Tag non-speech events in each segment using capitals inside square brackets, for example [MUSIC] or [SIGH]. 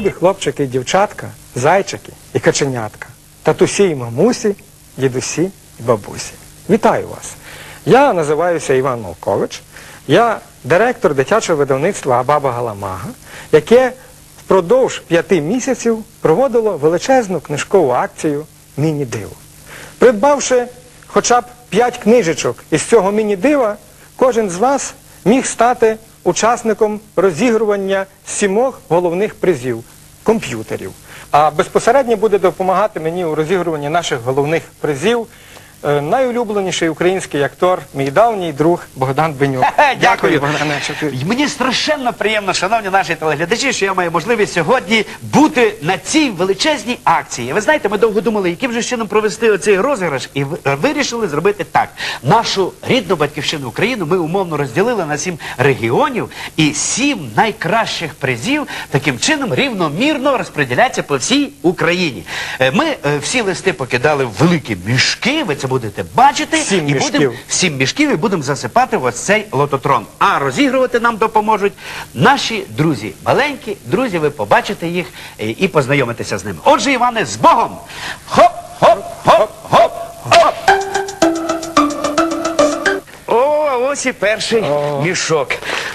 любі хлопчики і дівчатка, зайчики і каченятка, татусі і мамусі, дідусі і бабусі. Вітаю вас! Я називаюся Іван Малкович, я директор дитячого видавництва Абаба Галамага, яке впродовж п'яти місяців проводило величезну книжкову акцію Міні-диво. Придбавши хоча б п'ять книжечок із цього міні-дива, кожен з вас міг стати учасником розігрування сімох головних призів комп'ютерів. А безпосередньо буде допомагати мені у розігруванні наших головних призів е, найулюбленіший український актор, мій давній друг Богдан Бенюк. Дякую. Богдане. що ти- Мені страшенно приємно, шановні наші телеглядачі, що я маю можливість сьогодні бути на цій величезній акції. Ви знаєте, ми довго думали, яким же чином провести оцей розіграш, і вирішили зробити так. Нашу рідну батьківщину Україну ми умовно розділили на сім регіонів, і сім найкращих призів таким чином рівномірно розподіляться по всій Україні. Е, Ми е, всі листи покидали в великі мішки. Ви це будете бачити, Сім і мішків. будемо сім мішків і будемо засипати в ось цей лототрон. А розігрувати нам допоможуть наші друзі. Маленькі друзі, ви побачите їх е, і познайомитеся з ними. Отже, Іване, з Богом! Хоп, хоп, хоп, хоп, хоп! О, ось і перший мішок.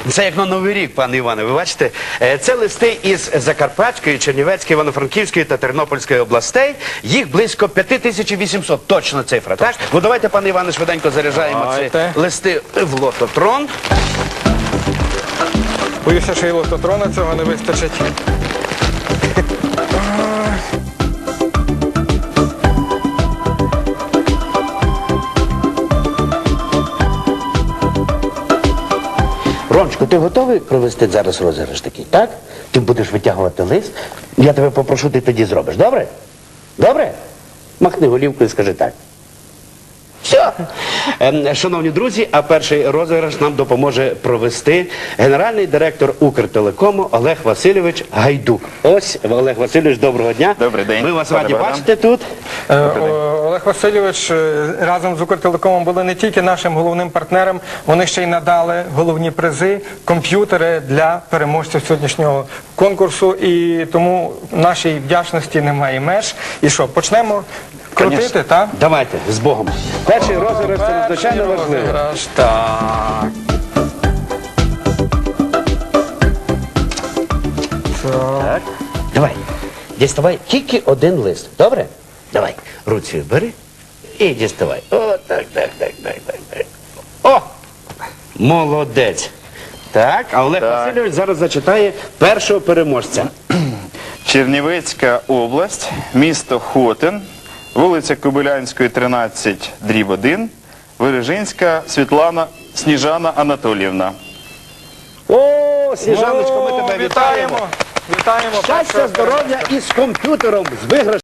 Це як на Новий рік, пане Іване, ви бачите? Е, Це листи із Закарпатської, Чернівецької, Івано-Франківської та Тернопільської областей. Їх близько 5800. Точно цифра, так? Ну давайте, пане Іване, швиденько заряджаємо Давайте. ці листи в лототрон. Боюся, що і лототрона цього не вистачить. Ромчику, ти готовий провести зараз розіграш такий, так? Ти будеш витягувати лист. Я тебе попрошу, ти тоді зробиш. Добре? Добре? Махни голівкою і скажи так. Все. Ем, Шановні друзі, а перший розіграш нам допоможе провести генеральний директор Укртелекому Олег Васильович Гайдук. Ось, Олег Васильович, доброго дня. Добрий день, Ми вас раді бачити тут. Е, о, Олег Васильович е, разом з Укртелекомом були не тільки нашим головним партнером, вони ще й надали головні призи, комп'ютери для переможців сьогоднішнього конкурсу. І тому нашій вдячності немає меж. І що, почнемо крутити, Конечно. так? Давайте, з Богом. Перший розіграш це надзвичайно важливо. Розіграш, Так. Так. Давай. Діставай тільки один лист. Добре? Давай. Руці бери і діставай. О, так, так, так, так, так, так. О! Молодець. Так, а Олег Так. Васильович зараз зачитає першого переможця. [CLEARS THROAT] Чернівецька область, місто Хотин, вулиця Кобилянської, 13, дріб 1, Вирежинська Світлана Сніжана Анатоліївна. О, Сніжаночко, ми тебе вітаємо. Вітаємо! Щастя, здоров'я і з комп'ютером, з виграшем.